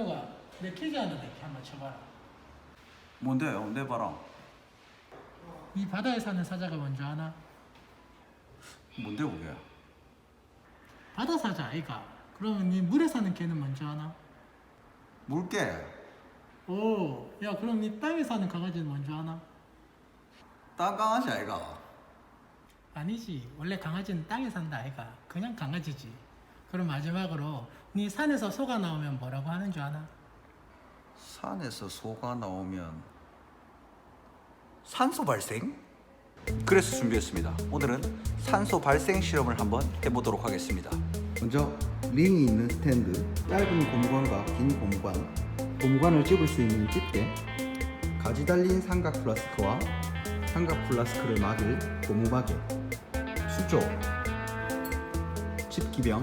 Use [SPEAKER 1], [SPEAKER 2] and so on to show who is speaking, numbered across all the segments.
[SPEAKER 1] 현우가 내 퀴즈 하나 낼게 한번 쳐봐라.
[SPEAKER 2] 뭔데요? 내봐라.
[SPEAKER 1] 이 바다에 사는 사자가 뭔지 아나?
[SPEAKER 2] 뭔데 그게?
[SPEAKER 1] 바다 사자 아이가. 그러면 니 물에 사는 개는 뭔지 아나?
[SPEAKER 2] 물개.
[SPEAKER 1] 오, 야 그럼 니 땅에 사는 강아지는 뭔지 아나?
[SPEAKER 2] 땅 강아지 아이가.
[SPEAKER 1] 아니지. 원래 강아지는 땅에 산다 아이가. 그냥 강아지지. 그럼 마지막으로 니 산에서 소가 나오면 뭐라고 하는 줄 아나?
[SPEAKER 2] 산에서 소가 나오면 산소 발생? 그래서 준비했습니다. 오늘은 산소 발생 실험을 한번 해보도록 하겠습니다.
[SPEAKER 3] 먼저 링이 있는 스탠드, 짧은 고무관과 긴 고무관, 고무관을 집을 수 있는 집게, 가지 달린 삼각 플라스크와 삼각 플라스크를 막을 고무마개, 수조, 집기병,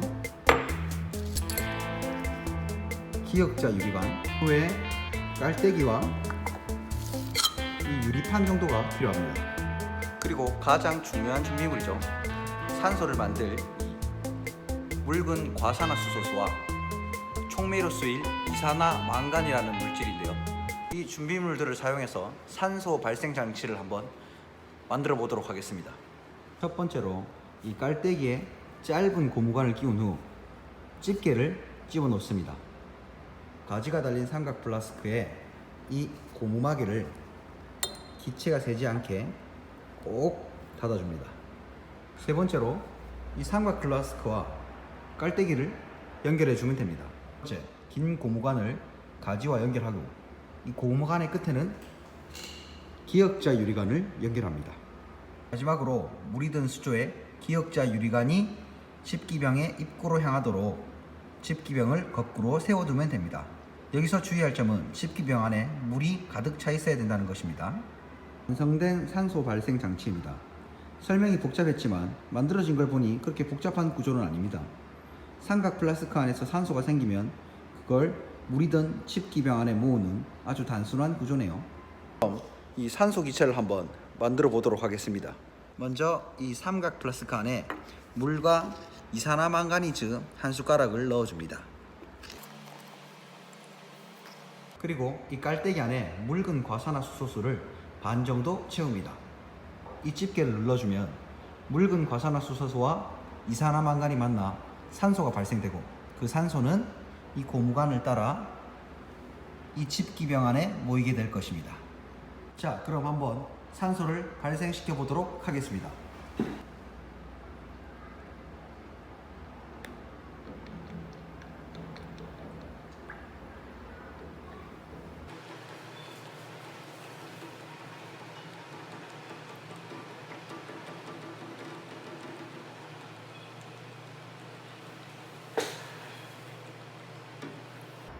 [SPEAKER 3] 기역자 유리관, 후에 깔때기와 이 유리판 정도가 필요합니다.
[SPEAKER 2] 그리고 가장 중요한 준비물이죠. 산소를 만들 이 묽은 과산화수소수와 촉매로 쓰일 이산화 망간이라는 물질인데요. 이 준비물들을 사용해서 산소 발생 장치를 한번 만들어 보도록 하겠습니다.
[SPEAKER 3] 첫 번째로 이 깔때기에 짧은 고무관을 끼운 후 집게를 집어 놓습니다. 가지가 달린 삼각 플라스크에 이 고무마개를 기체가 새지 않게 꼭 닫아줍니다. 세 번째로 이 삼각 플라스크와 깔때기를 연결해 주면 됩니다. 첫째, 긴 고무관을 가지와 연결하고 이 고무관의 끝에는 기역자 유리관을 연결합니다. 마지막으로 물이 든 수조에 기역자 유리관이 집기병의 입구로 향하도록 집기병을 거꾸로 세워두면 됩니다. 여기서 주의할 점은 집기병 안에 물이 가득 차 있어야 된다는 것입니다. 완성된 산소 발생 장치입니다. 설명이 복잡했지만 만들어진 걸 보니 그렇게 복잡한 구조는 아닙니다. 삼각 플라스크 안에서 산소가 생기면 그걸 물이 든 집기병 안에 모으는 아주 단순한 구조네요.
[SPEAKER 2] 이 산소 기체를 한번 만들어 보도록 하겠습니다. 먼저 이 삼각 플라스크 안에 물과 이산화망가니즈 한 숟가락을 넣어줍니다.
[SPEAKER 3] 그리고 이 깔때기 안에 묽은 과산화수소수를 반 정도 채웁니다. 이 집게를 눌러주면 묽은 과산화수소수와 이산화망간이 만나 산소가 발생되고 그 산소는 이 고무관을 따라 이 집기병 안에 모이게 될 것입니다. 자, 그럼 한번 산소를 발생시켜 보도록 하겠습니다.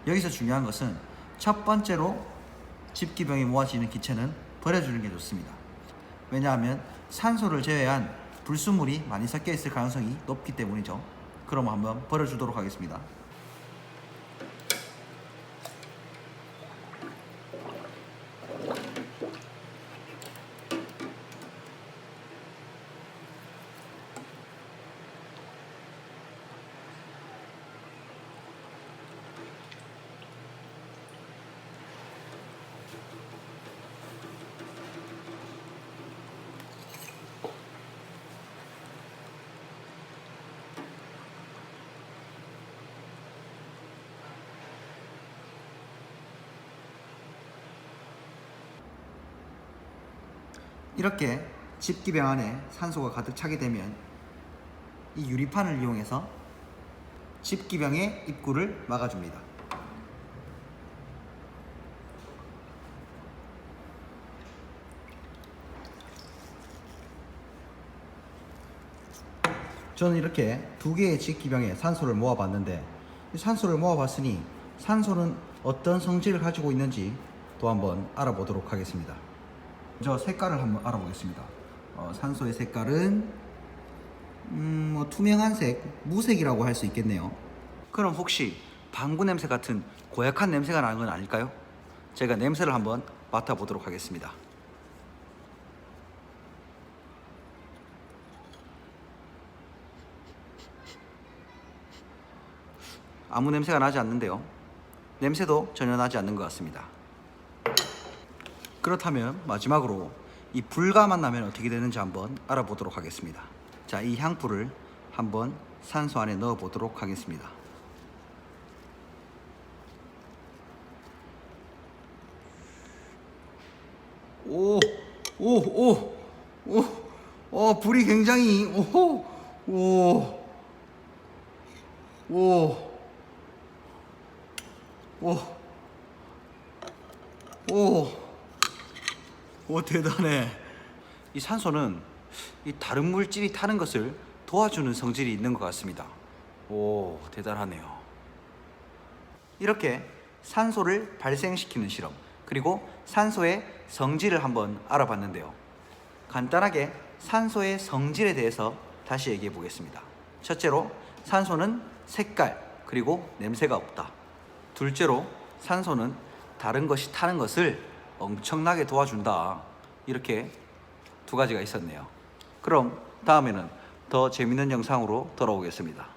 [SPEAKER 2] 여기서 중요한 것은 첫 번째로 집기병이 모아지는 기체는 버려주는 게 좋습니다. 왜냐하면 산소를 제외한 불순물이 많이 섞여 있을 가능성이 높기 때문이죠. 그럼 한번 버려주도록 하겠습니다. 이렇게 집기병 안에 산소가 가득 차게 되면 이 유리판을 이용해서 집기병의 입구를 막아줍니다.
[SPEAKER 3] 저는 이렇게 두 개의 집기병에 산소를 모아봤는데 이 산소를 모아봤으니 산소는 어떤 성질을 가지고 있는지 또 한번 알아보도록 하겠습니다. 먼저 색깔을 한번 알아보겠습니다. 어, 산소의 색깔은 음, 뭐 투명한 색, 무색이라고 할 수 있겠네요.
[SPEAKER 2] 그럼 혹시 방구 냄새 같은 고약한 냄새가 나는 건 아닐까요? 제가 냄새를 한번 맡아보도록 하겠습니다. 아무 냄새가 나지 않는데요.
[SPEAKER 3] 냄새도 전혀 나지 않는 것 같습니다. 그렇다면 마지막으로 이 불가만 나면 어떻게 되는지 한번 알아보도록 하겠습니다. 자, 이 향불을 한번 산소 안에 넣어 보도록 하겠습니다. 오, 오, 오, 오, 어, 불이 굉장히, 오, 오, 오, 오, 오, 오, 대단해. 이 산소는 이 다른 물질이 타는 것을 도와주는 성질이 있는 것 같습니다. 오, 대단하네요. 이렇게 산소를 발생시키는 실험, 그리고 산소의 성질을 한번 알아봤는데요. 간단하게 산소의 성질에 대해서 다시 얘기해 보겠습니다. 첫째로 산소는 색깔, 그리고 냄새가 없다. 둘째로 산소는 다른 것이 타는 것을 엄청나게 도와준다. 이렇게 두 가지가 있었네요. 그럼 다음에는 더 재밌는 영상으로 돌아오겠습니다.